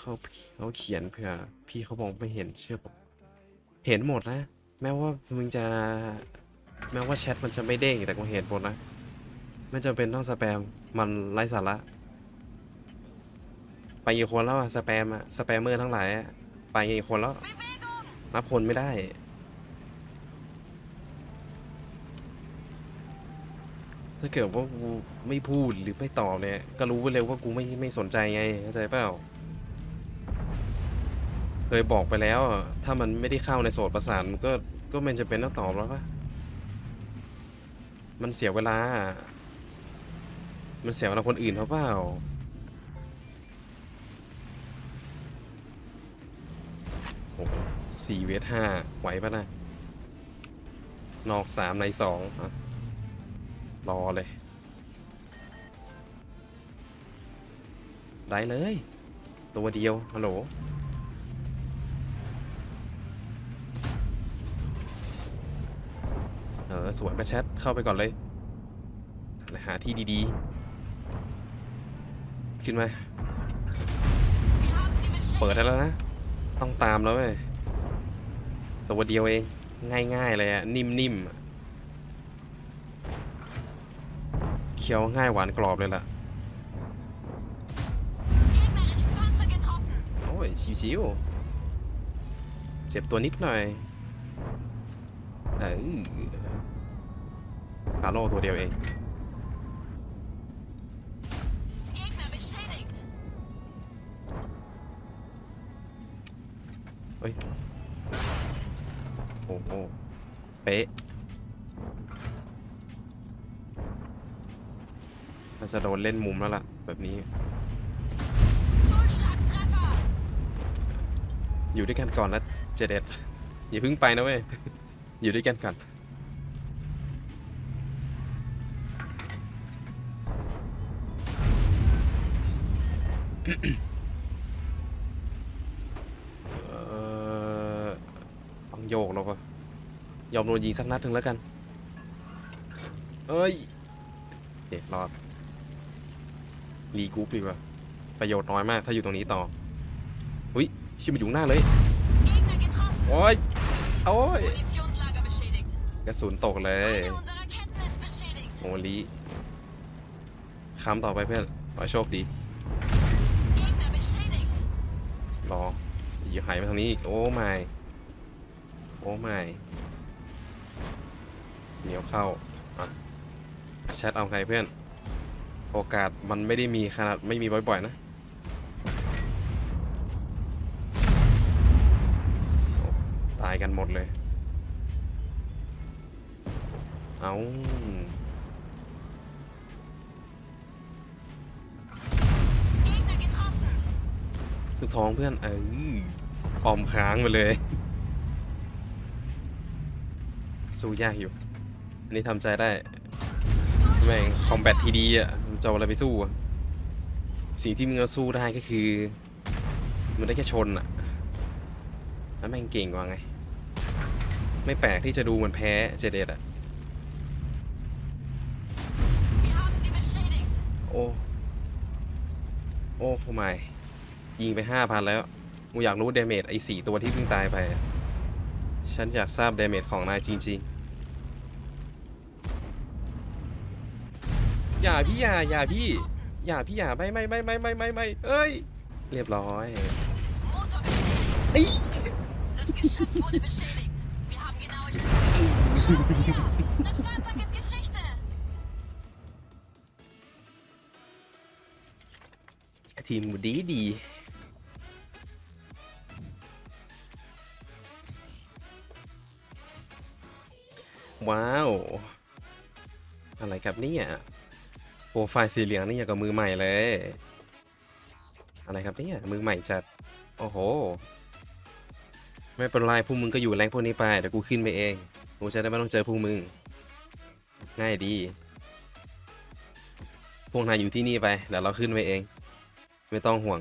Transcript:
เขาเขาเขียนเผื่อ พี่เขาบอกไม่เห็นเชื่อผมเห็นหมดนะ แม้ว่ามึงจะ แม้ว่าแชทมันจะไม่เด้งแต่กูเห็นหมดนะไม่จำเป็นต้องสแปมมันไร้สาระไปกี่คนแล้วอะสแปมอะสแปมเมอร์ทั้งหลายอะไปกี่คนแล้วนับคนไม่ได้ถ้าเกิดว่ากูไม่พูดหรือไม่ตอบเนี่ย ก็รู้ไปเลยว่ากูไม่ไม่สนใจไงเข้าใจเปล่า เคยบอกไปแล้วอะถ้ามันไม่ได้เข้าในโสดประสานก็ก็ไมันจะเป็นต้องตอบแล้วปะมันเสียเวลา มันเสียเวลาคนอื่นเขาเปล่า โอ้สี่เวทห้าไหวปะนะนอกสามในสองอะรอเลย ได้เลย ตัวเดียวฮัลโหล ออสวยประแชทเข้าไปก่อนเลยหาที่ดีๆ ขึ้นมา เปิดได้แล้วนะ ต้องตามแล้วเว้ยตัวเดียวเอง ง่ายๆเลยอะนิ่มๆเคี้ยวง่ายหวานกรอบเลยล่ะ โอ้ย ชิวๆเจ็บตัวนิดหน่อยเออ โลตัวเดียวเอง เฮ้ย โอ้โห เป๊ะน่าจะโดนเล่นมุมแล้วล่ะ แบบนี้ อยู่ด้วยกันก่อนนะเจเด็ดอย่าเพิ่งไปนะเว้ย อยู่ด้วยกันก่อน เออต้องโยกแล้วก็ยอมโดนยิงสักนัดหนึ่งแล้วกัน เอ้ยโอเครอดรีกรุ๊ปดีกว่า ประโยชน์น้อยมาก ถ้าอยู่ตรงนี้ต่อ อุ้ย ชิบมันอยู่ข้างหน้าเลย โอ้ย โอ้ย กระสุนตกเลยโมลีคำต่อไปเพื่อนขอโชคดี รออย่าหายไปทางนี้อีก โอ้ไม่โอ้ไม่เหนียวเข้าอะแชทเอาใครเพื่อน โอกาสมันไม่ได้มีขนาดไม่มีบ่อยๆนะ ตายกันหมดเลย เอา ลูกท้องเพื่อนเออออมค้างไปเลย สู้ยากอยู่ อันนี้ทำใจได้ แม่งคอมแบททีดีอะมันจะเอาอะไรไปสู้อะสิ่งที่มึงเอาสู้ได้ก็คือ มันได้แค่ชนอะ แล้วแม่งเก่งกว่าไง ไม่แปลกที่จะดูเหมือนแพ้เจเดอะ โอ้ โอ้โหไม ยิงไปห้าพันแล้วกูอยากรู้เดเมจไอ้สี่ตัวที่เพิ่งตายไป ฉันอยากทราบเดเมจของนายจริง ๆ อย่าพี่อย่าอย่าพี่ อย่าพี่อย่าไม่ไม่ไม่ไม่ไม่ไม่ไม่เอ้ย เรียบร้อย Motor beschädigt. Das Geschütz wurde beschädigt. Wir haben genaue Schau hier. Das Fahrzeug ist Geschichte. ทีมดีดี ว้าว อะไรครับเนี่ยโปรไฟล์สีเหลืองนี่อย่างกับมือใหม่เลย อะไรครับเนี่ยมือใหม่จัด โอ้โห ไม่เป็นไรพวกมึงก็อยู่แรงพวกนี้ไปเดี๋ยวกูขึ้นไปเองกูจะได้ไม่ต้องเจอพวกมึง ง่ายดี พวกนายอยู่ที่นี่ไปเดี๋ยวเราขึ้นไปเอง ไม่ต้องห่วง